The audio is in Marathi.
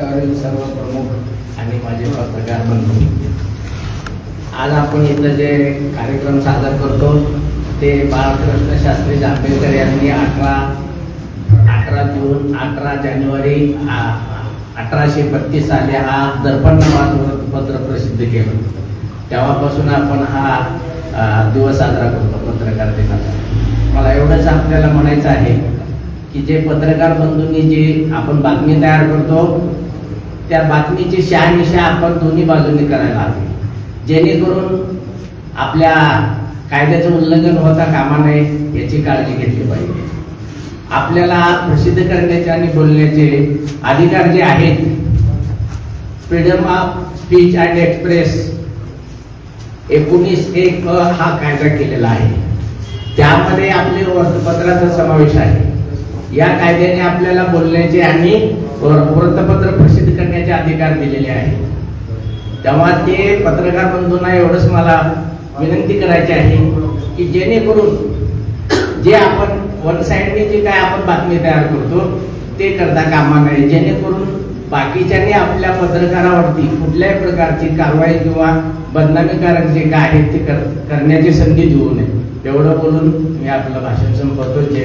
मंचावरील सर्व प्रमुख आणि माझे पत्रकार बंधू. आज आपण इथं जे कार्यक्रम सादर करतो ते बाळकृष्ण शास्त्री जांभेकर यांनी अठरा अठरा जून अठरा जानेवारी अठराशे बत्तीस साली हा दर्पण नावाचं वृत्तपत्र प्रसिद्ध केलं. तेव्हापासून आपण हा दिवस साजरा करतो पत्रकार दिनाचा. मला एवढंच आपल्याला म्हणायचं आहे की जे पत्रकार बंधूंनी जे आपण बातमी तयार करतो त्या बातमीची शहानिशा आपण दोन्ही बाजूंनी करायला हवी. जेणेकरून आपल्या कायद्याचं उल्लंघन होता कामा नये याची काळजी घेतली पाहिजे. आपल्याला प्रसिद्ध करण्याचे आणि बोलण्याचे अधिकार जे आहेत freedom of speech and express एकोणीस एक हा कायदा केलेला आहे. त्यामध्ये आपले वृत्तपत्राचा समावेश आहे. या कायद्याने आपल्याला बोलण्याचे आणि वृत्तपत्र प्रसिद्ध करण्याचे अधिकार दिलेले आहेत? तेव्हा ते पत्रकार बंधूंना एवढंच मला विनंती करायची आहे की जेणेकरून जे आपण वन साईडने जे काय आपण बातमी तयार करतो ते करता कामा नये. जेणेकरून बाकीच्यांनी आपल्या पत्रकारावरती कुठल्याही प्रकारची कारवाई किंवा बदनामीकारक जे काय आहे ते कर- करण्याची संधी देऊ नये. एवढं बोलून मी आपलं भाषण संपवतो. जय